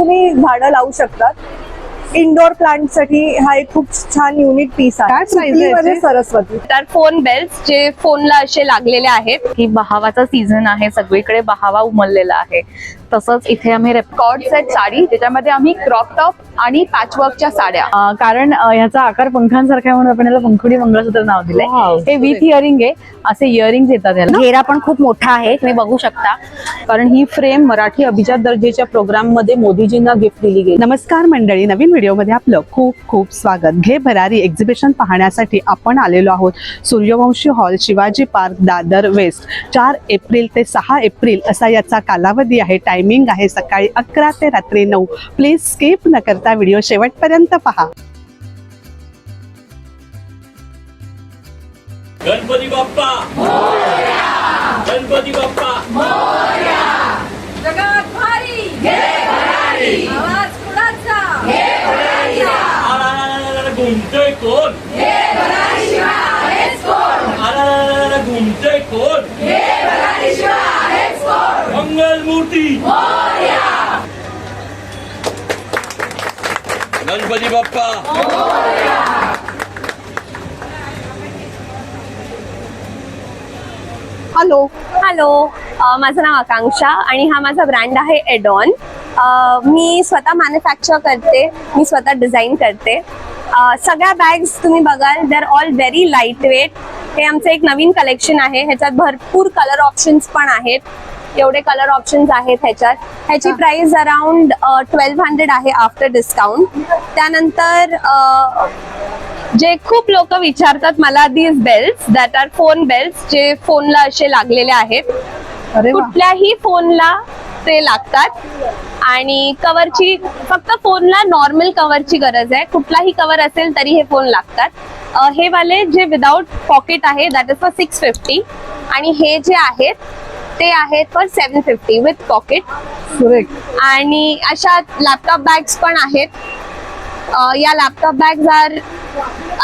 तुम्ही झाडं लावू शकतात. इंडोर प्लांटसाठी हा एक खूप छान युनिक पीस आहे? सरस्वती. तर फोन बेल्स जे फोनला असे लागलेले आहेत. की बहावाचा सीझन आहे सगळीकडे बहावा उमललेला आहे. तसंच इथे आम्ही रेकॉर्ड सेट साडी ज्याच्यामध्ये आम्ही क्रॉप टॉप आणि पॅचवर्कच्या साड्या. कारण ह्याचा आकार पंखांसारखा आहे म्हणून आपण याला पंखुडी मंगळसूत्र नाव. दिलंय. हे विथ इयरिंग आहे. असे इयरिंग येतात याला. घेरा पण खूप मोठा आहे तुम्ही बघू शकता. कारण ही फ्रेम मराठी अभिजात दर्जेच्या प्रोग्राममध्ये मोदीजींना गिफ्ट दिली गेली. नमस्कार मंडळी नवीन व्हिडिओमध्ये आपलं खूप खूप स्वागत. घे भरारी एक्झिबिशन पाहण्यासाठी आपण आलेलो आहोत Suryavanshi hall Shivaji park Dadar west चार एप्रिल ते सहा एप्रिल असा याचा कालावधी आहे टायमिंग आहे सकाळी अकरा ते रात्री नऊ. प्लीज स्किप न करता व्हिडिओ शेवटपर्यंत पहा. गणपती बाप्पा! गणपती बाप्पा! मूर्ती. गणपती बाप्पा. हॅलो. हॅलो. अ, माझं नाव आकांक्षा आणि हा माझा ब्रँड आहे एडॉन अ, मी स्वतः मॅन्युफॅक्चर करते. मी स्वतः डिझाईन करते. अ, सगळ्या बॅग्स तुम्ही बघाल दर ऑल व्हेरी लाइट वेट हे आमचं एक नवीन कलेक्शन आहे. ह्याच्यात भरपूर कलर ऑप्शन्स पण आहेत. एवढे कलर ऑप्शन्स आहेत ह्याच्यात. ह्याची प्राइस अराउंड ट्वेल्व हंड्रेड आहे आफ्टर डिस्काउंट त्यानंतर जे खूप लोक विचारतात मला these bells that are phone bells जे फोनला असे लागलेले आहेत. कुठल्याही फोनला ते लागतात. आणि कवरची फक्त फोनला नॉर्मल कवरची गरज आहे. कुठलाही कवर असेल तरी हे फोन लागतात. हे वाले जे विदाउट पॉकेट आहे that is for six fifty आणि हे जे आहेत ते आहेत for seven fifty with pocket आणि अशा लॅपटॉप बॅग्स पण आहेत. या laptop bags are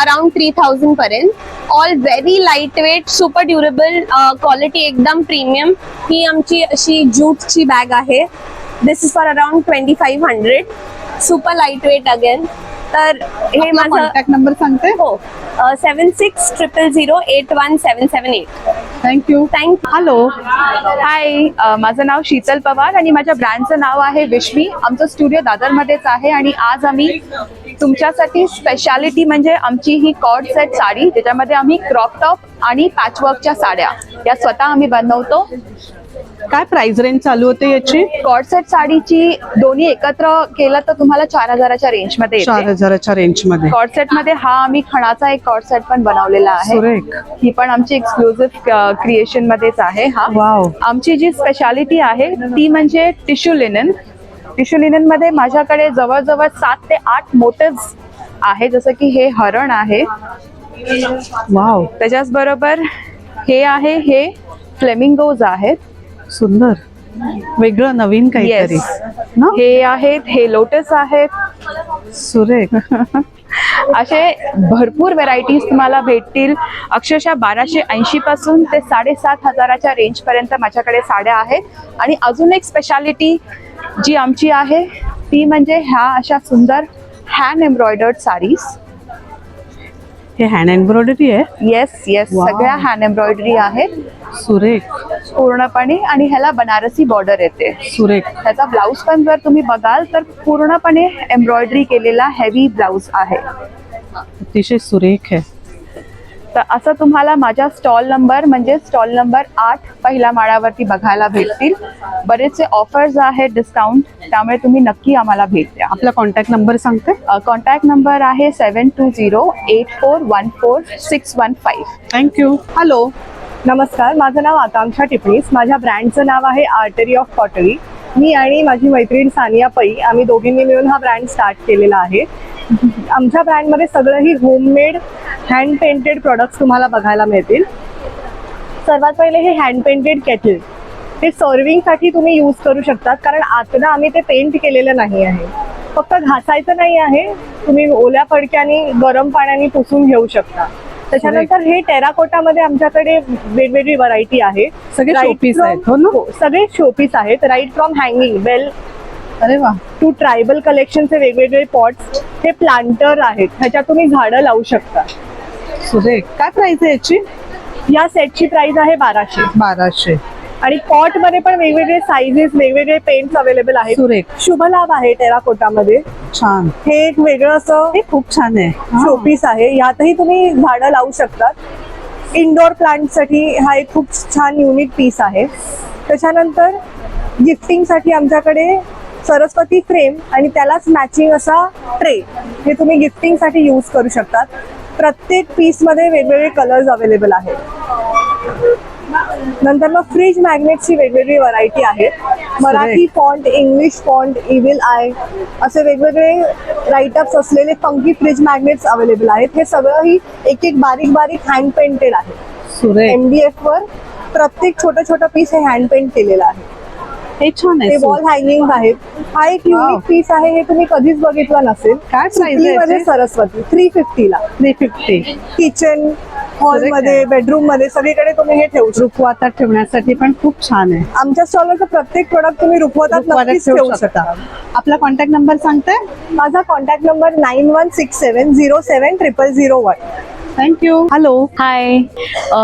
around three thousand पर्यंत. All very light weight super durable quality एकदम प्रीमियम ही आमची अशी ज्यूटची बॅग आहे. This is for around twenty five hundred super light weight again तर हे माझं कॉन्टॅक्ट नंबर सांगते? हो. Seven six triple zero eight one seven seven eight thank you thank you hello hi माझं नाव शीतल पवार आणि माझ्या ब्रँडचं नाव आहे विश्मी आमचं स्टुडिओ दादरमध्येच आहे आणि आज आम्ही तुमच्यासाठी स्पेशालिटी म्हणजे आमची ही कॉर्ड सेट साडी ज्याच्यामध्ये आम्ही क्रॉप टॉप आणि पॅचवर्कच्या साड्या या स्वतः आम्ही बनवतो. काय प्राइस रेंज चालू होते याची? कॉड सेट साडीची दोन्ही एकत्र केलं तर तुम्हाला चार हजाराच्या रेंजमध्ये चार येते. हजाराच्या रेंजमध्ये. कॉड सेटमध्ये हा आम्ही खणाचा एक कॉड सेट पण बनवलेला आहे. ही पण आमची एक्सक्लुझिव्ह क्रिएशन मध्येच आहे हा. आमची जी स्पेशालिटी आहे ती म्हणजे टिश्यू लिनन टिश्यू लिननमध्ये माझ्याकडे जवळजवळ सात ते आठ मोटिव्स आहे जसं की हे हरण आहे. वाव त्याच्याच बरोबर हे आहे हे फ्लेमिंगोज आहेत. सुंदर. वेगळं नवीन काहीतरी. ना? हे आहेत हे लोटस आहेत. सुरेख. असे भरपूर व्हेरायटीज तुम्हाला भेटतील. अक्षरशः बाराशे ऐंशी पासून ते साडेसात हजाराच्या रेंज पर्यंत माझ्याकडे साड्या आहेत. आणि अजून एक स्पेशालिटी जी आमची आहे ती म्हणजे ह्या अशा सुंदर हँड एम्ब्रॉयडर्ड साडीज हे हँड एम्ब्रॉयडरी आहे? Yes yes Wow. सगळ्या हँड एम्ब्रॉयडरी आहेत. सुरेख. पूर्णपणे आणि ह्याला बनारसी बॉर्डर येते. सुरेख. त्याचा ब्लाऊज पण जर तुम्ही बघाल तर पूर्णपणे एम्ब्रॉयडरी केलेला हेवी ब्लाऊज आहे. अतिशय सुरेख आहे. तर असं तुम्हाला माझ्या स्टॉल नंबर म्हणजे स्टॉल नंबर आठ पहिल्या माळ्यावरती बघायला भेटतील. बरेचसे ऑफर्स आहेत डिस्काउंट त्यामुळे तुम्ही नक्की आम्हाला भेट द्या. आपला कॉन्टॅक्ट नंबर सांगते? कॉन्टॅक्ट नंबर आहे seven two zero eight four one four six one five thank you hello नमस्कार. माझं नाव आकांक्षा टिपणीस. माझ्या ब्रँडचं नाव आहे आर्टरी ऑफ पॉटरी मी आणि माझी मैत्रीण सानिया पै आम्ही दोघींनी मिळून हा ब्रँड स्टार्ट केलेला आहे. आमच्या ब्रँडमध्ये सगळंही होममेड हँड पेंटेड प्रॉडक्ट्स तुम्हाला बघायला मिळतील. सर्वात पहिले हे हँड पेंटेड केटल ते सर्विंगसाठी तुम्ही यूज करू शकतात कारण आतनं आम्ही ते पेंट केलेलं नाही आहे. फक्त घासायचं नाही आहे तुम्ही ओल्या फडक्याने गरम पाण्याने पुसून घेऊ शकता. त्याच्यानंतर हे टेराकोटामध्ये आमच्याकडे वेगवेगळी व्हरायटी आहे. सगळे Right showpiece from- आहेत, हो ना? सगळे शोपीस आहेत. राईट फ्रॉम हँगिंग बेल अरे वा. टू ट्रायबल कलेक्शनचे वेगवेगळे पॉट्स हे प्लांटर आहेत. ह्याच्यात तुम्ही झाडं लावू शकता. सुरेख. काय प्राइस आहे याची? या सेटची प्राइस आहे बाराशे. बाराशे. आणि पॉटमध्ये पण वेगवेगळे साईजेस वेगवेगळे पेंट्स अवेलेबल आहेत. सुरेख. शुभलाभ आहे टेराकोटामध्ये. छान. हे एक वेगळं असं हे खूप छान आहे. शोपीस आहे. यातही तुम्ही झाडं लावू शकतात इंडोर प्लांटसाठी हा एक खूप छान युनिक पीस आहे. त्याच्यानंतर गिफ्टिंगसाठी आमच्याकडे सरस्वती फ्रेम आणि त्यालाच मॅचिंग असा ट्रे हे तुम्ही गिफ्टिंगसाठी यूज करू शकतात. प्रत्येक पीसमध्ये वेगवेगळे कलर्स अवेलेबल आहेत. नंतर मग फ्रीज मॅग्नेटची वेगवेगळी व्हरायटी आहे Marathi font English font evil eye असे वेगवेगळे राईटअप्स असलेले फंकी फ्रीज मॅग्नेट्स अवेलेबल आहेत. हे सगळंही एक एक बारीक बारीक हँड पेंटेड आहे. सुरेख. एम डी एफ वर प्रत्येक छोटं छोटं पीस हे हँड पेंट केलेलं आहे. हे छान आहे वॉल हँगिंग आहेत. हा एक युनिक पीस आहे हे तुम्ही कधीच बघितलं नसेल. काय आहे? सरस्वती थ्री फिफ्टीला थ्री फिफ्टी किचन हॉलमध्ये बेडरूममध्ये सगळीकडे तुम्ही हे ठेवू रुखवातात ठेवण्यासाठी पण खूप छान आहे. आमच्या स्टॉलवरचं प्रत्येक प्रोडक्ट तुम्ही रुखवतात नक्कीच ठेवू. शकता. आपला कॉन्टॅक्ट नंबर सांगताय माझा contact number nine one six seven zero seven triple zero one thank you hello hi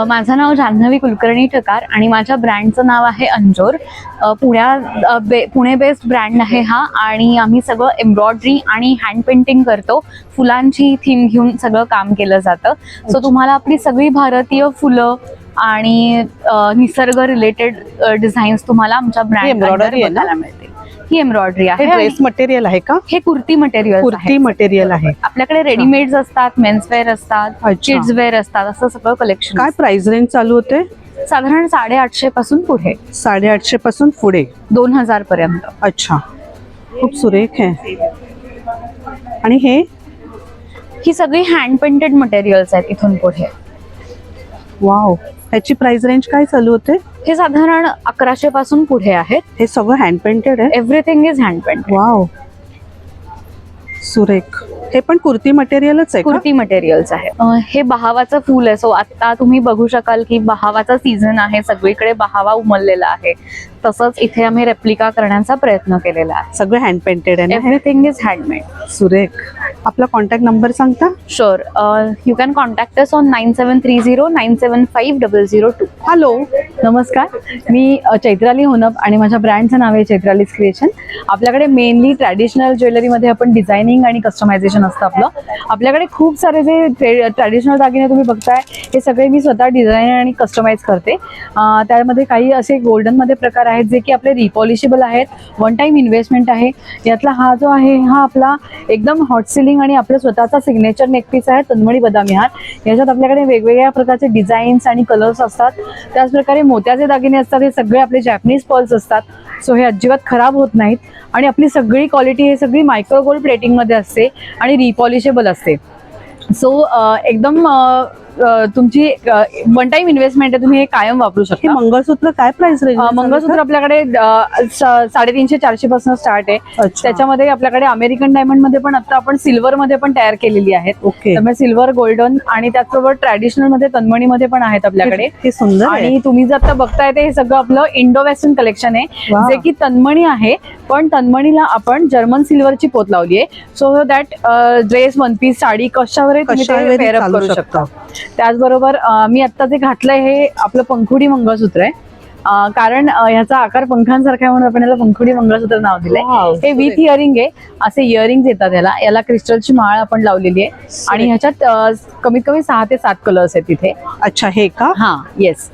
माझं नाव जान्हवी कुलकर्णी ठकार आणि माझ्या ब्रँडचं नाव आहे अंजोर. अ, बे पुणे बेस्ड ब्रँड आहे हा आणि आम्ही सगळं एम्ब्रॉयडरी आणि हँड पेंटिंग करतो. फुलांची थीम घेऊन सगळं काम केलं जातं. सो तुम्हाला आपली सगळी भारतीय फुलं आणि निसर्ग रिलेटेड डिझाईन्स तुम्हाला आमच्या ब्रँड? बघायला मिळतील. ही एम्ब्रॉयडरी आहे ड्रेस मटेरियल आहे का? हे कुर्ती मटेरियल कुर्ती मटेरियल आहे. आपल्याकडे रेडीमेड्स असतात मेन्सवेअर असतात अच्छा. किड्स वेअर असतात असं सगळं कलेक्शन काय प्राइस रेंज चालू होते? साधारण साडेआठशे पासून पुढे. साडेआठशे पासून पुढे. दोन हजार पर्यंत. अच्छा. खूप सुरेख आहे. आणि हे? ही सगळी हँड पेंटेड मटेरियल्स आहेत इथून पुढे. वाव ह्याची प्राइस रेंज काय चालू होते? हे साधारण अकराशे पासून पुढे आहेत. हे सगळं हँड पेंटेड आहे? Everything is hand painted wow सुरेख. हे पण कुर्ती मटेरियलच आहे का? कुर्ती मटेरियल्स आहे. हे बहावाचं फूल आहे. सो आता तुम्ही बघू शकाल की बहावाचा सीझन आहे. सगळीकडे बहावा उमललेला आहे. तसंच इथे आम्ही रेप्लिका करण्याचा प्रयत्न केलेला आहे. सगळं हँड पेंटेड आहे हे? एव्हरीथिंग इज हँडमेड सुरेख. आपला कॉन्टॅक्ट नंबर सांगता? Sure you can contact us on nine seven three zero nine seven five double zero two hello नमस्कार. मी चैत्राली होनप आणि माझ्या ब्रँडचं नाव आहे चैत्रालीज क्रिएशन. आपल्याकडे मेनली ट्रॅडिशनल ज्वेलरीमध्ये आपण डिझायनिंग आणि कस्टमायझेशन असतं आपलं. आपल्याकडे खूप सारे जे ट्रॅडिशनल दागिने तुम्ही बघताय हे सगळे मी स्वतः डिझाईन आणि कस्टमाइज करते. त्यामध्ये काही असे गोल्डनमध्ये प्रकार आहेत जे की आपले रिपॉलिशेबल आहेत वन टाईम इन्व्हेस्टमेंट आहे. यातला हा जो आहे हा आपला एकदम हॉट सिलिंग आणि आपला स्वतःचा सिग्नेचर नेकपीस आहे तन्मणी बदामी हार याच्यात आपल्याकडे वेगवेगळ्या प्रकारचे डिझाईन्स आणि कलर्स असतात. त्याचप्रकारे मोत्याचे दागिने असतात हे सगळे आपले जॅपनीज पर्ल्स असतात. सो हे अजिबात खराब होत नाहीत. आणि आपली सगळी क्वालिटी हे सगळी मायक्रो गोल्ड प्लेटिंगमध्ये असते. आणि रिपॉलिशेबल असते. सो एकदम तुमची वन टाईम इन्व्हेस्टमेंट आहे तुम्ही हे कायम वापरू शकता. मंगळसूत्र काय प्राइस रेंज मंगळसूत्र आपल्याकडे साडेतीनशे चारशे पासून स्टार्ट आहे. त्याच्यामध्ये आपल्याकडे अमेरिकन डायमंडमध्ये पण आता आपण सिल्वर मध्ये पण तयार केलेली आहेत. ओके त्यामुळे सिल्वर गोल्डन आणि त्याचबरोबर ट्रॅडिशनलमध्ये तन्मणी मध्ये पण आहेत आपल्याकडे. हे सुंदर आणि तुम्ही जर आता बघताय ते हे सगळं आपलं इंडो वेस्टर्न कलेक्शन आहे. जे की तन्मणी आहे पण तन्मणीला आपण जर्मन सिल्वरची पोत लावली आहे. So that dress one piece sari कशावरही तुम्ही ते करू शकता. त्याचबरोबर मी आता जे घातलंय हे आपलं पंखुडी मंगळसूत्र आहे. कारण ह्याचा आकार पंखांसारखा आहे म्हणून आपण याला पंखुडी मंगळसूत्र नाव दिलंय. हे विथ इयरिंग आहे. असे इयरिंग येतात याला. याला क्रिस्टलची माळ आपण लावलेली आहे. आणि ह्याच्यात कमीत कमी सहा ते सात कलर्स आहेत तिथे. अच्छा हे का? हा येस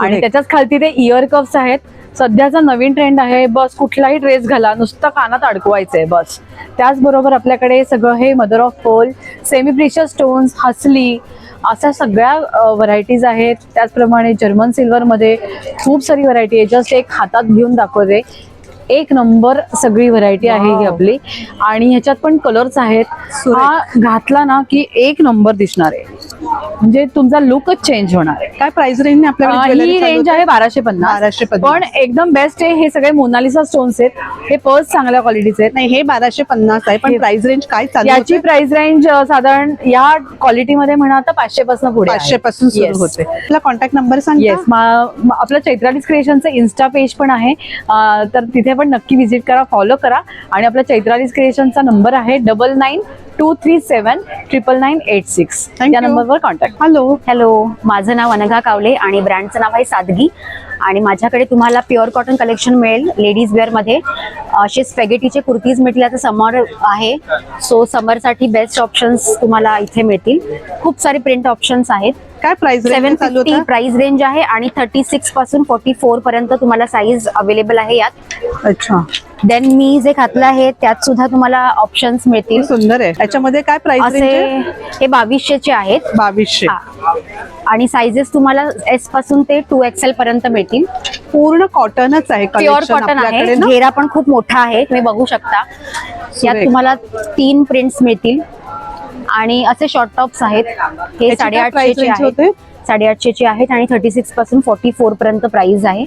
आणि. त्याच्याच खालती ते इयर कप्स आहेत. सध्याचा नवीन ट्रेंड आहे बस कुठलाही ड्रेस घाला नुसतं कानात अडकवायचंय बस. त्याचबरोबर आपल्याकडे सगळं हे mother of pearl semi precious stones हसली अशा सगळ्या व्हरायटीज आहेत. त्याचप्रमाणे जर्मन सिल्वरमध्ये खूप सारी व्हरायटी आहे. जस्ट एक हातात घेऊन दाखवते. एक नंबर सगळी व्हरायटी आहे ही. आपली. आणि ह्याच्यात पण कलर्स आहेत. हा घातला ना की एक नंबर दिसणार आहे. म्हणजे तुमचा लुकच चेंज होणार आहे. काय प्राइस रेंज अं, आपल्याकडे ही रेंज आहे बाराशे पन्नास. बाराशे पन्नास. पण एकदम बेस्ट आहे हे सगळे मोनालिसा स्टोन्स आहेत. हे पर्स चांगल्या क्वालिटीचे आहेत. नाही हे बाराशे पन्नास आहे. पण प्राइस रेंज काय चालू याची? प्राइस रेंज साधारण या क्वालिटीमध्ये म्हणा आता पाचशे पासून पुढे पाचशे पासून सुरू. होते. आपला कॉन्टॅक्ट नंबर सांग येस आपलं चैत्रालीस क्रिएशनचं इन्स्टा पेज पण आहे. तर तिथे पण नक्की व्हिजिट करा फॉलो करा. आणि आपला चैत्रालीस क्रिएशनचा नंबर आहे double nine two three seven triple nine eight six या. नंबरवर कॉन्टॅक्ट हॅलो हॅलो माझं नाव अनघा कावले आणि ब्रँडचं नाव आहे सादगी. आणि माझ्याकडे तुम्हाला प्युअर कॉटन कलेक्शन मिळेल लेडीज वेअरमध्ये असे स्पॅगेटीचे कुर्तीज मिळतील. आता समर आहे. सो समरसाठी बेस्ट ऑप्शन्स तुम्हाला इथे मिळतील. खूप सारे प्रिंट ऑप्शन्स आहेत. काय प्राइस चालू फिफ्टी प्राइस रेंज आहे आणि थर्टी सिक्सपासून फोर्टी फोर पर्यंत तुम्हाला साईज अवेलेबल आहे यात. अच्छा. देन मी जे घातलं आहे त्यात सुद्धा तुम्हाला ऑप्शन्स मिळतील. सुंदर आहे. याच्यामध्ये काय प्राइस असे हे बावीसशेचे आहेत. बावीसशे. हा. आणि साईजेस तुम्हाला एसपासून ते टू एक्सेल पर्यंत मिळतील. पूर्ण कॉटनच आहे प्युअर collection कॉटन आहे. आपल्याकडे ना? घेरा पण खूप मोठा आहे. तुम्ही बघू शकता. यात सुरेख. तुम्हाला तीन प्रिंट्स मिळतील. आणि असे शॉर्ट टॉप्स आहेत. हे याची काय price साडेआठशे range आहेत. होते? साडेआठशेचे आहेत आणि थर्टी सिक्सपासून फोर्टी फोर पर्यंत प्राइस आहे.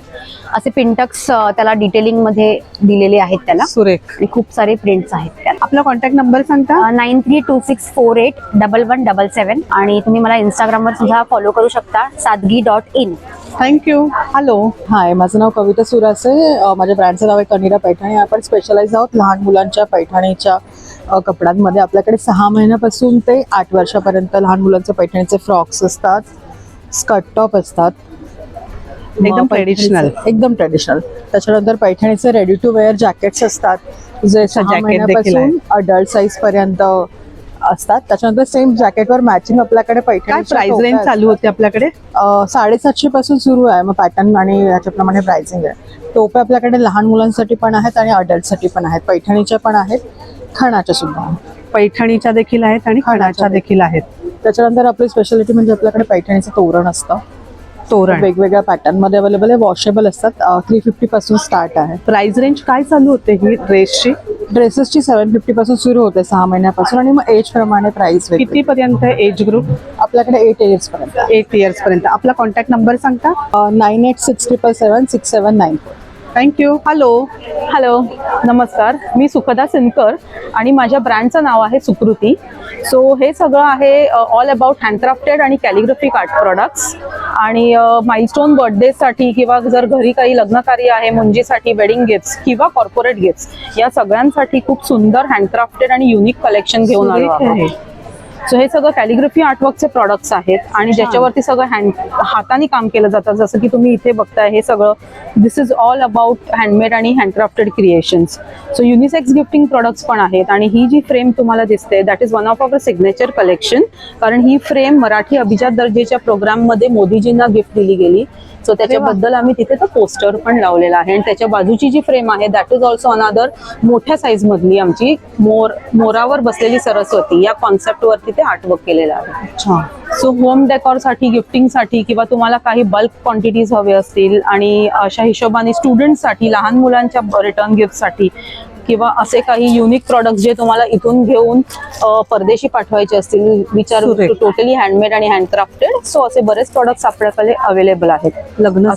असे पिंटक्स त्याला डिटेलिंगमध्ये दिलेले आहेत त्याला. सुरेख. खूप सारे प्रिंट्स आहेत त्याला आपला कॉन्टॅक्ट नंबर सांगता? Nine three two six four eight double one double seven आणि तुम्ही मला इंस्टाग्रामवर सुद्धा फॉलो करू शकता Saadgi dot in thank you hello hi माझं नाव कविता सुरासे. माझ्या ब्रँडचं नाव आहे कनिरा पैठणी. आपण स्पेशलाइज आहोत लहान मुलांच्या पैठणीच्या कपड्यांमध्ये. आपल्याकडे सहा महिन्यापासून ते आठ वर्षापर्यंत लहान मुलांचे पैठणीचे फ्रॉक्स असतात. स्कर्ट टॉप असतात. एकदम traditional. एकदम ट्रेडिशनल त्याच्यानंतर पैठणीचे रेडी टू वेअर जॅकेट्स असतात जे महिन्यापासून अडल्ट साईज पर्यंत असतात. त्याच्यानंतर सेम जॅकेटवर मॅचिंग आपल्याकडे रेंज चालू होते आपल्याकडे? साडेसातशे पासून सुरू आहे. मग पॅटर्न आणि याच्याप्रमाणे प्राइसिंग आहे. टोपे आपल्याकडे लहान मुलांसाठी पण आहेत आणि अडल्टसाठी पण आहेत. पैठणीच्या पण आहेत. खणाच्या सुद्धा. पैठणीच्या देखील आहेत आणि खणाच्या देखील आहेत. त्याच्यानंतर आपली स्पेशालिटी म्हणजे आपल्याकडे पैठणीचं तोरण असतं. तोरण. वेगवेगळ्या पॅटर्नमध्ये अवेलेबल आहे. वॉशेबल असतात. थ्री फिफ्टी पासून स्टार्ट आहे. प्राइस रेंज काय चालू होते ही ड्रेसची ड्रेसेसची सेवन फिफ्टी पासून सुरू होते सहा महिन्यापासून आणि मग एज प्रमाणे प्राइस किती पर्यंत एज ग्रुप आपल्याकडे एट एज पर्यंत. एट इयर्स पर्यंत. आपला कॉन्टॅक्ट नंबर सांगता? Nine eight six triple seven six seven nine thank you hello hello नमस्कार. मी सुखदा सिनकर आणि माझ्या ब्रँडचं नाव आहे सुकृती. सो हे सगळं आहे ऑल अबाउट हँडक्राफ्टेड आणि कॅलिग्राफिक आर्ट प्रोडक्ट्स आणि माइलस्टोन बर्थडेसाठी किंवा जर घरी काही लग्नकार्य आहे मुंजीसाठी वेडिंग गिफ्ट्स किंवा कॉर्पोरेट गिफ्ट्स या सगळ्यांसाठी खूप सुंदर हँडक्राफ्टेड आणि युनिक कलेक्शन घेऊन आलो आहे. सो हे सगळं कॅलिग्राफी आर्टवर्कचे प्रॉडक्ट्स आहेत आणि ज्याच्यावरती सगळं हँड हाताने काम केलं जातं. जसं की तुम्ही इथे बघताय हे सगळं this is all about handmade आणि handcrafted creations so unisex gifting products पण आहेत आणि ही जी फ्रेम तुम्हाला दिसते that is one of our signature collection कारण ही फ्रेम मराठी अभिजात दर्जेच्या प्रोग्राममध्ये मोदीजींना गिफ्ट दिली गेली. सो त्याच्याबद्दल आम्ही तिथे तो पोस्टर पण लावलेला आहे. आणि त्याच्या बाजूची जी फ्रेम आहे दॅट इज ऑल्सो अनादर मोठ्या साईज मधली आमची मोर मोरावर बसलेली सरस्वती या कॉन्सेप्ट वरती ते आर्टवर्क केलेलं आहे. अच्छा. सो होम डेकॉरसाठी गिफ्टिंगसाठी किंवा तुम्हाला काही बल्क क्वांटिटीज हवे असतील आणि अशा हिशोबाने स्टुडंटसाठी लहान मुलांच्या रिटर्न गिफ्टसाठी किंवा असे काही युनिक प्रॉडक्ट जे तुम्हाला इथून घेऊन परदेशी पाठवायचे असतील विचार. टोटली हँडमेड आणि हँडक्राफ्टेड सो असे बरेच प्रॉडक्ट्स आपल्याकडे अवेलेबल आहेत. लग्न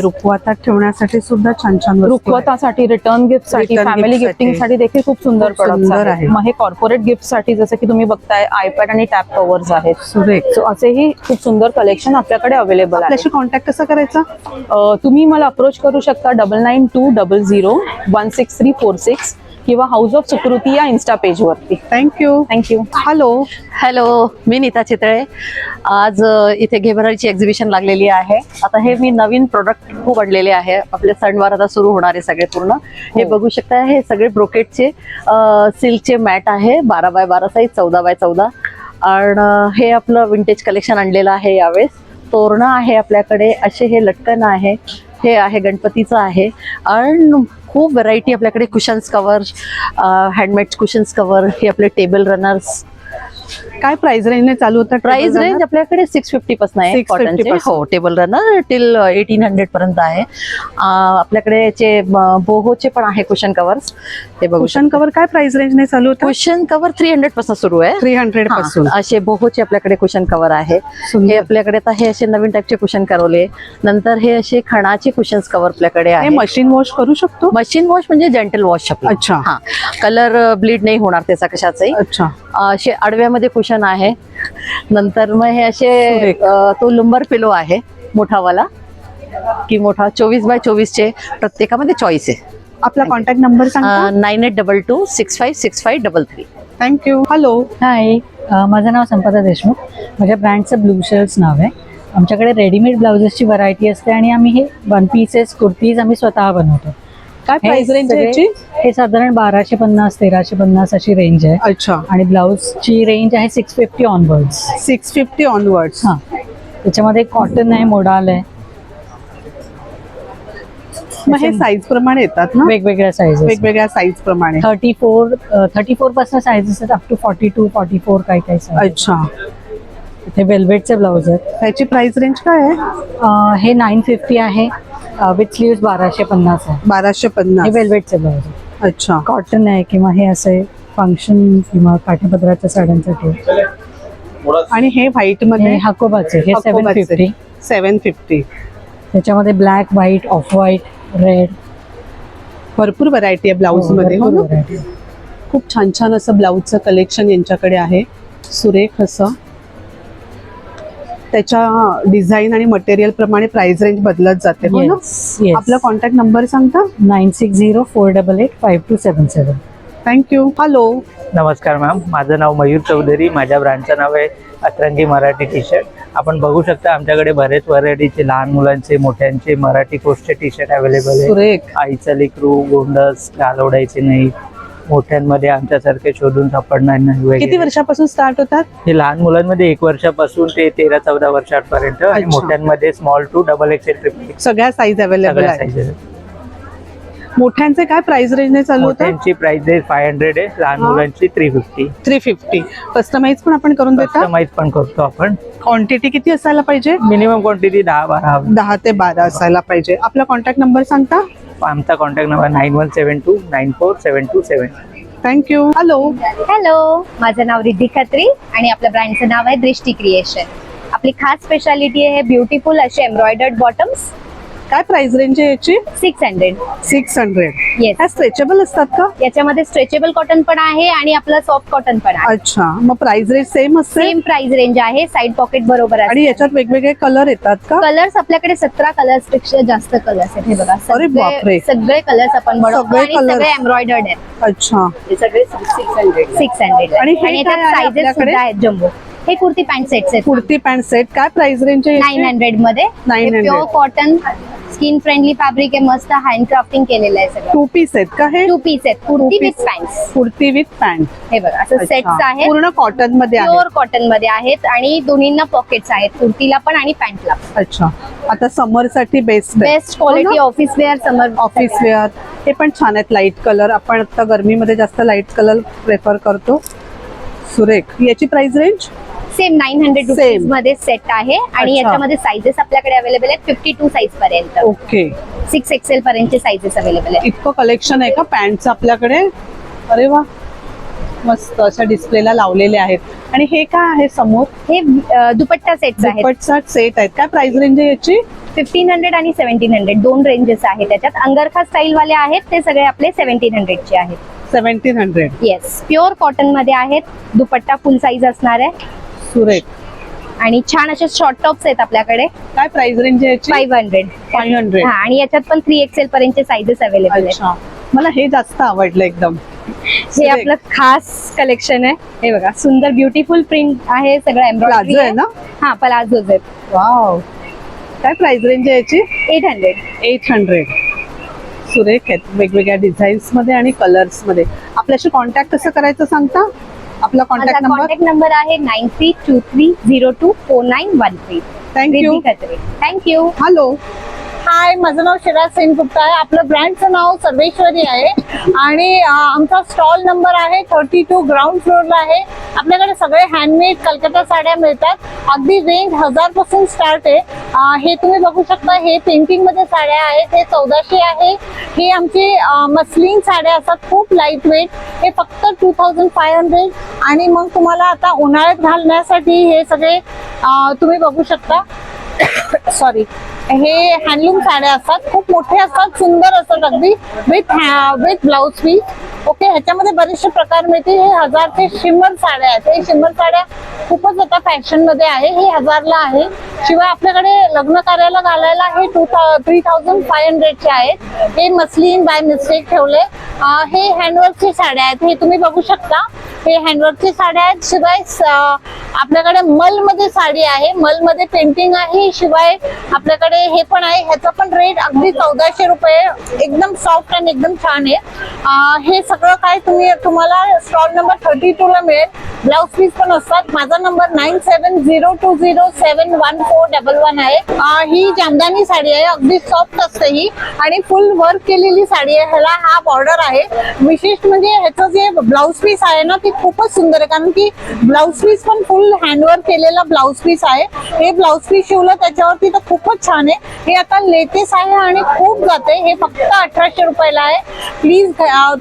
रुखवातात ठेवण्यासाठी सुद्धा छान छान. रुखवतासाठी रिटर्न गिफ्टसाठी फॅमिली गिफ्टिंगसाठी. देखील खूप सुंदर सुंदर आहेत. आहे. मग हे कॉर्पोरेट गिफ्टसाठी जसं की तुम्ही बघताय आयपॅड आणि टॅप कव्हर्स आहेत. सुरेख सो असेही खूप सुंदर कलेक्शन आपल्याकडे अवेलेबल आहे कॉन्टॅक्ट कसा करायचा? तुम्ही मला अप्रोच करू शकता double nine two double zero one six three four six किंवा हाऊस ऑफ सुकृती या इन्स्टा पेजवरती thank you thank you hello hello मी नीता चितळे. आज इथे घेबराची एक्झिबिशन लागलेली आहे. आता हे मी नवीन प्रोडक्ट खूप आणलेले आहे. आपले सणवार आता सुरू होणार आहे सगळे पूर्ण. हे बघू शकता हे सगळे ब्रोकेटचे सिल्कचे मॅट आहे. बारा बाय बारा साईज चौदा बाय चौदा. आणि हे आपलं विंटेज कलेक्शन आणलेलं आहे यावेळेस. तोरणं आहे आपल्याकडे. असे हे लटकन आहे. हे आहे गणपतीचं आहे. आणि खूप व्हरायटी आपल्याकडे cushions cover handmade cushions cover हे आपले टेबल रनर्स काय प्राइस रेंजने चालू होतं प्राइस रेंज? आपल्याकडे सिक्स फिफ्टी पासून आहे 650 कॉटनचे पासून. हो table runner till eighteen hundred पर्यंत आहे. आपल्याकडे याचे बोहोचे पण आहे कुशन कवर्स हे बघू कुशन कवर काय प्राइस रेंजने चालू होतं? कुशन कवर थ्री हंड्रेडपासून सुरू आहे. थ्री हंड्रेडपासून. असे बोहोचे आपल्याकडे कुशन कवर आहे. हे आपल्याकडे आता हे असे नवीन टाईपचे कुशन करवले. नंतर हे असे खणाचे कुशन्स कवर आपल्याकडे आहे मशीन वॉश करू शकतो? मशीन वॉश म्हणजे जेंटल वॉश अच्छा. हा. कलर ब्लीड नाही होणार त्याचा कशाचाही. अच्छा. असे आडव्यामध्ये कुशन आहे. नंतर मग हे असे तो लुंबर पिलो आहे मोठावाला. की मोठा चोवीस बाय चोवीसचे प्रत्येकामध्ये चॉईस आहे. आपला कॉन्टॅक्ट नंबर सांगा nine eight double two six five six five double three thank you hello hi माझं नाव संपदा देशमुख. माझ्या ब्रँडचं ब्लू शेल्स नाव आहे. आमच्याकडे रेडीमेड ब्लाउजेसची व्हरायटी असते आणि आम्ही हे वन पीसेस कुर्तीज आम्ही स्वतः बनवतो. काय हे प्राइस रेंज याची? हे साधारण बाराशे पन्नास तेराशे पन्नास अशी रेंज आहे. अच्छा. आणि ब्लाऊजची रेंज आहे six fifty onwards six fifty onwards हां. त्याच्यामध्ये कॉटन आहे मोडाल आहे. मग हे साईज प्रमाणे येतात ना? वेगवेगळ्या साईज वेगवेगळ्या साईज प्रमाणे. थर्टी फोर थर्टी फोरपासून साईजेस आहेत up to forty two forty four काही काही अच्छा. इथे वेल्वेटचे ब्लाऊज आहेत. त्याची प्राइस रेंज काय आहे? अ, हे नाईन फिफ्टी आहे. विथ स्लीव्स बाराशे पन्नास आहे. बाराशे हे पन्नास वेल्वेटचे ब्लाऊज आहे अच्छा. कॉटन आहे किंवा हे असे फंक्शन किंवा काठीपदराच्या साड्यांसाठी आणि हे व्हाईटमध्ये? हे हाकोबाचे हे सेवन फिफ्टी सेवन फिफ्टी त्याच्यामध्ये black white off white red भरपूर व्हरायटी आहे ब्लाऊजमध्ये हो ना? खूप छान छान असं ब्लाऊजचं कलेक्शन यांच्याकडे आहे. सुरेख असं. त्याच्या डिझाईन आणि मटेरियल प्रमाणे प्राइस रेंज बदलत जाते हो ना? आपला कॉन्टॅक्ट नंबर सांगता? Nine six zero four double eight five two seven seven thank you hello नमस्कार मॅम माझं नाव मयूर चौधरी माझ्या ब्रँडचं नाव आहे अतरंगी मराठी टी शर्ट आपण बघू शकता आमच्याकडे बरेच व्हरायटीचे लहान मुलांचे मोठ्यांचे मराठी कोस्टचे टी शर्ट अवेलेबल आहे सुरेख. आईचा लेकरू गोंडस गाल ओढायचे नाही. मोठ्यांमध्ये आमच्यासारखे शोधून सापडणार नाही किती वगैरे वर्षापासून स्टार्ट होतात? हे लहान मुलांमध्ये एक वर्षापासून ते तेरा चौदा वर्षापर्यंत आणि अच्छा. मोठ्यांमध्ये small to double XL triple सगळ्या साईज अवेलेबल सगळ्या मोठ्यांचे काय प्राइस रेंजने चालू होतं? मोठ्यांची प्राइस आहे फाय हंड्रेड आहे लहान हा. मुलांची three fifty three fifty customise पण आपण करून देता? कस्टमाइज पण करतो आपण. क्वांटिटी किती असायला पाहिजे? मिनिमम क्वांटिटी दहा बारा दहा ते बारा असायला पाहिजे. आपला कॉन्टॅक्ट नंबर सांगता? आमचा contact number nine one seven two nine four seven two seven thank you hello hello माझं नाव रिद्धी खत्री आणि आपल्या ब्रँडचं नाव आहे दृष्टी क्रिएशन आपली खास स्पेशालिटी आहे ब्युटिफुल असे एम्ब्रॉयडर्ड बॉटम्स काय प्राइस रेंज आहे याची? Six hundred six hundred yes ह्या स्ट्रेचेबल असतात का? याच्यामध्ये स्ट्रेचेबल कॉटन पण आहे आणि आपलं सॉफ्ट कॉटन पण आहे. अच्छा. मग प्राइस रेंज सेम असते सेम प्राइस रेंज आहे. साईड पॉकेट बरोबर आहे आणि याच्यात वेगवेगळे कलर येतात का? कलर्स आपल्याकडे सतरा कलर्सपेक्षा जास्त कलर्स आहेत. हे बघा अरे बापरे. सगळे सगळे कलर्स आपण बनवतो सगळे आणि colours. सगळे एम्ब्रॉयडर्ड आहेत. अच्छा. हे सगळे सिक्स हंड्रेड सिक्स हंड्रेड आणि हे आणि काय याच्यात आहे साईजेस आपल्याकडे? सुद्धा आहेत जम्बो. हे कुर्ती पॅन्ट आहेत. Kurti pant set. काय प्राइस रेंज नाईन? हंड्रेडमध्ये. 900. Pure cotton skin friendly fabric आहे. मस्त हँडक्राफ्टिंग केलेलं आहे सगळं. टू पीस आहेत का हे? टू पीस आहेत. Kurti with. Pant kurti with pant हे बघा असं सेट्स आहेत. पूर्ण कॉटनमध्ये प्युअर कॉटनमध्ये आहेत आणि दोन्हींना पॉकेट्स आहेत. कुर्तीला पण आणि पॅन्टला पण. अच्छा. आता समरसाठी best best quality office wear summer office wear हे पण छान आहेत लाइट कलर आपण आता गरमीमध्ये जास्त लाइट कलर प्रेफर करतो. सुरेख याची price range same nine hundred. रुपीजमध्ये set आहे. आणि. याच्यामध्ये साईजेस आपल्याकडे अवेलेबल आहेत फिफ्टी टू साईज पर्यंत ओके सिक्स एक्सेल पर्यंतचे साईजेस अवेलेबल आहेत. इतकं कलेक्शन आहे का? पॅन्टचं आपल्याकडे? अरे वा. मस्त. अशा डिस्प्लेला लावलेले आहेत. आणि हे काय आहे समोर? हे दुपट्टा सेट्स आहेत. दुपटचा सेट आहेत. काय प्राइस रेंज आहे याची? फिफ्टीन हंड्रेड आणि सेव्हन्टीन हंड्रेड दोन रेंजेस आहेत त्याच्यात. अंगरखा स्टाईल वाले आहेत. ते सगळे आपले सेव्हन्टीन हंड्रेडचे आहेत. सेव्हन्टीन हंड्रेड येस प्युअर कॉटनमध्ये आहेत. दुपट्टा फुल साईज असणार आहे. सुरेख. आणि छान असे शॉर्ट टॉप्स आहेत आपल्याकडे. काय प्राइस रेंज आहे फाईव्ह हंड्रेड फाईव्ह हंड्रेड आणि याच्यात पण थ्री एक्सेल पर्यंतचे साईजेस अवेलेबल आहेत. अच्छा. मला हे जास्त आवडलं एकदम. हे आपलं खास कलेक्शन आहे. हे बघा सुंदर ब्युटिफुल प्रिंट आहे सगळं एम्ब्रॉयडरी प्लाझो आहे ना? हा प्लाझोज आहेत. वाव काय प्राइस रेंज आहे याची? एट हंड्रेड एट हंड्रेड सुरेख आहेत. वेगवेगळ्या डिझाईन्समध्ये आणि कलर्समध्ये. आपल्याशी कॉन्टॅक्ट कसं करायचं सांगता? आपला कॉन्टॅक्ट नंबर कॉन्टॅक्ट नंबर आहे nine three two three zero two four nine one three thank you thank you hello hi माझं नाव शिराज सेनगुप्ता आहे. आपलं ब्रँडचं नाव सर्वेश्वरी आहे. आणि आमचा स्टॉल नंबर आहे थर्टी टू ग्राउंड फ्लोअरला आहे. आपल्याकडे सगळे हँडमेड कलकत्ता साड्या मिळतात. अगदी रेंज हजारपासून स्टार्ट आहे हे तुम्ही बघू शकता हे पेंटिंगमध्ये साड्या आहेत हे चौदाशे आहे. हे आमचे मस्लिन साड्या असतात खूप लाइट वेट हे फक्त टू थाउजंड फाय हंड्रेड आणि मग तुम्हाला आता उन्हाळ्यात घालण्यासाठी हे सगळे तुम्ही बघू शकता. सॉरी हे हँडलूम साड्या असतात. खूप मोठे असतात सुंदर असतात अगदी. With with blouse piece okay ह्याच्यामध्ये बरेचसे प्रकार मिळतील. हे हजारचे शिमर साड्या आहेत. हे शिमर साड्या खूपच आता फॅशनमध्ये आहे. हे हजारला आहे. शिवाय आपल्याकडे लग्न कार्याला घालायला हे टू थ्री थाउजंड फाय हंड्रेडचे आहेत. हे मसलीन बाय मिस्टेक ठेवले. हे हँडवर्कची साड्या आहेत. हे तुम्ही बघू शकता. हे हँडवर्कची साड्या आहेत. शिवाय आपल्याकडे मलमध्ये साडी आहे. मलमध्ये पेंटिंग आहे. शिवाय आपल्याकडे हे पण आहे. ह्याचा पण रेट अगदी चौदाशे रुपये. एकदम सॉफ्ट आणि एकदम छान आहे. हे सगळं काय तुम्ही तुम्हाला स्टॉल नंबर थर्टी टू ला मिळेल. ब्लाउज पीस पण असतात. माझा number nine seven zero two zero seven one four double one आहे. ही जामदानी साडी आहे. अगदी सॉफ्ट असते ही. आणि फुल वर्क केलेली साडी आहे. ह्याला हा बॉर्डर आहे. विशेष म्हणजे ह्याचं जे ब्लाउज पीस आहे ना ते खूपच सुंदर आहे. कारण की ब्लाउज पीस पण फुल हँडवर्क केलेला ब्लाउज पीस आहे. हे ब्लाउज पीस शिवलं त्याच्यावरती तर खूपच छान आहे. हे आता लेटेस्ट आहे आणि खूप जाते. हे फक्त अठराशे रुपयाला आहे. प्लीज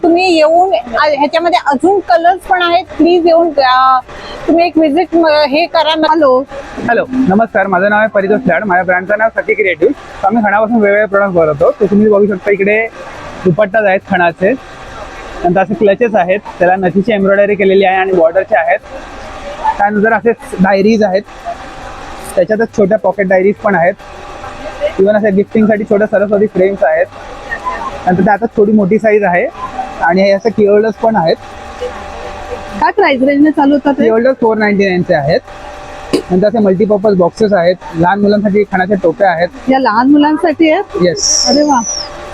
तुम्ही येऊन ह्याच्यामध्ये अजून कलर्स पण आहेत. प्लीज येऊन तुम्ही एक विजिट हे करा. हॅलो हॅलो नमस्कार. माझं नाव आहे परितोष लाड माझ्या ब्रँडचं नाव सती क्रिएटिव्ह. तर आम्ही खणापासून वेगवेगळे प्रोडक्ट बनवतो. तर तुम्ही बघू शकता इकडे दुपट्टाच आहेत खणाचे. नंतर असे क्लचेस आहेत. त्याला नथीची एम्ब्रॉयडरी केलेली आहे आणि बॉर्डरचे आहेत. त्यानंतर असे डायरीज आहेत. त्याच्यातच छोट्या पॉकेट डायरीज पण आहेत. इवन असे गिफ्टिंगसाठी छोट्या सरस्वती फ्रेम्स आहेत. नंतर त्यातच थोडी मोठी साईज आहे. आणि हे असे किओल्डर्स पण आहेत. काय प्राइस रेंजने चालू होतात? किओल्डर्स फोर नाईन्टी नाईनचे आहेत. नंतर असे मल्टीपर्पज बॉक्सेस आहेत. लहान मुलांसाठी खाण्याच्या टोप्या आहेत. या लहान मुलांसाठी आहेत? येस अरे वा.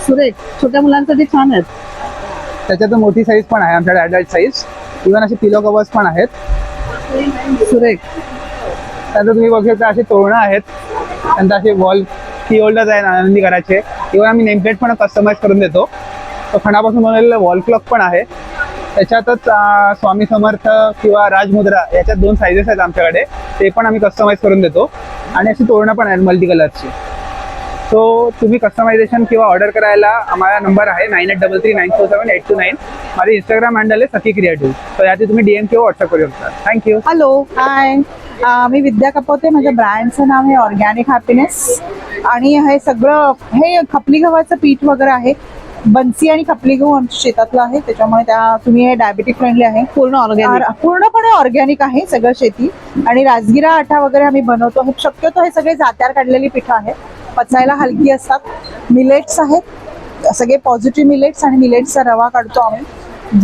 सुरेख. छोट्या मुलांसाठी छान आहेत. त्याच्यातून मोठी साईज पण आहे. आमच्याकडे अडल्ट साईज इव्हन असे पिलो कवर्स पण आहेत. सुरेख. त्यानंतर तुम्ही बघू शकता असे तोरणं आहेत. नंतर असे वॉल की होल्डर्स आहेत आनंदी करायचे इव्हन आम्ही नेमप्लेट पण कस्टमाइज करून देतो. तो खणापासून बनवलेलं वॉल क्लॉक पण आहे. त्याच्यातच स्वामी समर्थ किंवा राजमुद्रा याच्यात दोन सायझेस आहेत आमच्याकडे. ते पण आम्ही कस्टमाइज करून देतो. आणि अशी तोरणं पण आहेत मल्टी कलरची सो तुम्ही कस्टमायझेशन किंवा ऑर्डर करायला आम्हाला नंबर आहे nine eight double three nine four seven eight two nine माझे इंस्टाग्राम हँडल आहे सखी क्रिएटिव्ह तर याची तुम्ही डीएम किंवा व्हॉट्सअप करू शकता. थँक्यू हॅलो हाय मी विद्या कपोते माझ्या ब्रँडचं नाव आहे ऑर्गॅनिक हॅपीनेस आणि हे सगळं हे खपली गव्हाचं पीठ वगैरे आहे. बन्सी आणि खपली गहू आमच्या शेतातलं आहे. त्याच्यामुळे त्या तुम्ही हे डायबेटिक फ्रेंडली आहे. पूर्ण ऑर्गॅनिक पूर्णपणे ऑर्गॅनिक आहे सगळं शेती. आणि राजगिरा आटा वगैरे आम्ही बनवतो. हे शक्यतो हे सगळे जात्यार काढलेली पिठं आहेत. पचायला हलकी असतात. मिलेट्स आहेत. सगळे पॉझिटिव्ह मिलेट्स आणि मिलेट्सचा रवा काढतो आम्ही.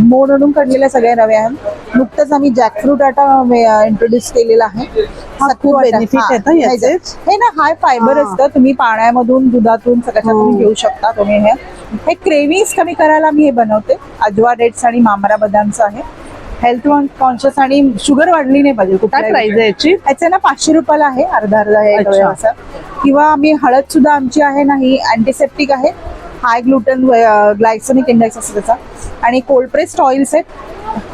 मोड म्हणून काढलेले सगळे रवे आहेत. नुकतंच आम्ही जॅकफ्रूट आटा इंट्रोड्यूस केलेला आहे. हा, हं. हे- हे ना हाय फायबर हा. असतं. तुम्ही पाण्यामधून दुधातून सगळ्यात तुम्ही घेऊ शकता तुम्ही हे. हे क्रेव्हिंग्स कमी करायला मी हे बनवते. अजवा डेट्स आणि मामरा बदामचं आहे. हेल्थ कॉन्शियस आणि शुगर वाढली नाही पाहिजे काय प्राइस आहे याची? याचे ना पाचशे रुपयाला आहे अर्धा अर्धा हे. डोळ्याचं. किंवा आम्ही हळद सुद्धा आमची आहे ना ही अँटीसेप्टिक आहे. हाय ग्लुटन ग्लायसमिक इंडेक्स असतो त्याचा. आणि कोल्ड प्रेस्ड ऑइल्स आहेत.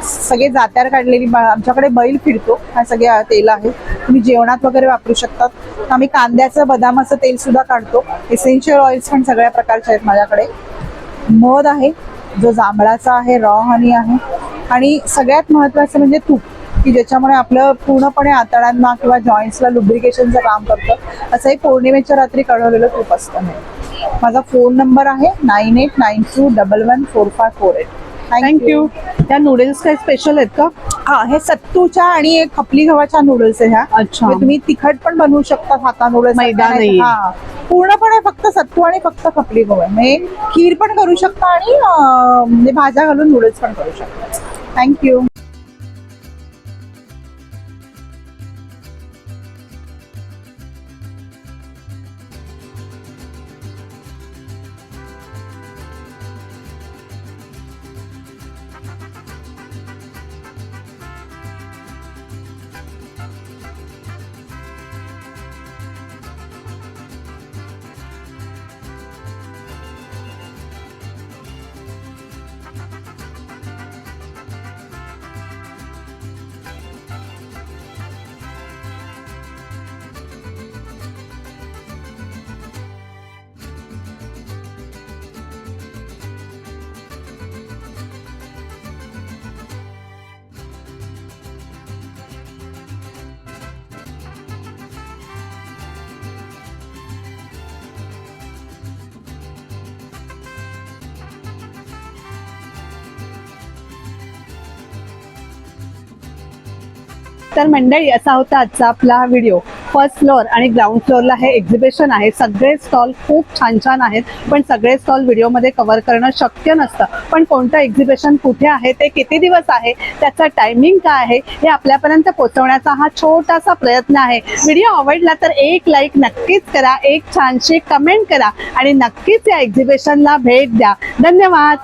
सगळे जात्यार काढलेली आमच्याकडे बैल फिरतो. हा सगळे तेल आहे. तुम्ही जेवणात वगैरे वापरू शकतात. आम्ही कांद्याचं बदामाचं तेल सुद्धा काढतो. एसेन्शियल ऑइल्स पण सगळ्या प्रकारचे आहेत माझ्याकडे. मध आहे जो जांभळाचा आहे रॉ हनी आहे. आणि सगळ्यात महत्वाचं म्हणजे तूप की ज्याच्यामुळे आपलं पूर्णपणे आतड्यांना किंवा जॉईंट्सला लुब्रिकेशनचं काम करतं. असं एक पौर्णिमेच्या रात्री कळवलेलं तूप असतं. माझा फोन नंबर आहे nine eight nine two double one four five four eight thank you त्या नूडल्स काय स्पेशल आहेत का? हा हे सत्तूच्या आणि एक खपली गव्हाच्या नूडल्स आहे ह्या. अच्छा. तुम्ही तिखट पण बनवू शकता हाता नूडल्स मैदा नाहीये. हा. पूर्णपणे फक्त सत्तू आणि फक्त खपली गहू आहे. म्हणजे खीर पण करू शकता आणि म्हणजे भाज्या घालून नूडल्स पण करू शकता. थँक्यू तर मंडळी असा होता आजचा आपला व्हिडिओ फर्स्ट फ्लोअर आणि ग्राउंड फ्लोअरला हे एक्झिबिशन आहे. सगळे स्टॉल खूप छान छान आहेत पण सगळे स्टॉल व्हिडिओमध्ये कव्हर करणं शक्य नसतं. पण कोणतं एक्झिबिशन कुठे आहे ते किती दिवस आहे त्याचा टायमिंग काय आहे हे आपल्यापर्यंत पोहोचवण्याचा हा छोटासा प्रयत्न आहे. व्हिडिओ आवडला तर एक लाईक नक्कीच करा एक छानशी कमेंट करा आणि नक्कीच या एक्झिबिशनला भेट द्या. धन्यवाद!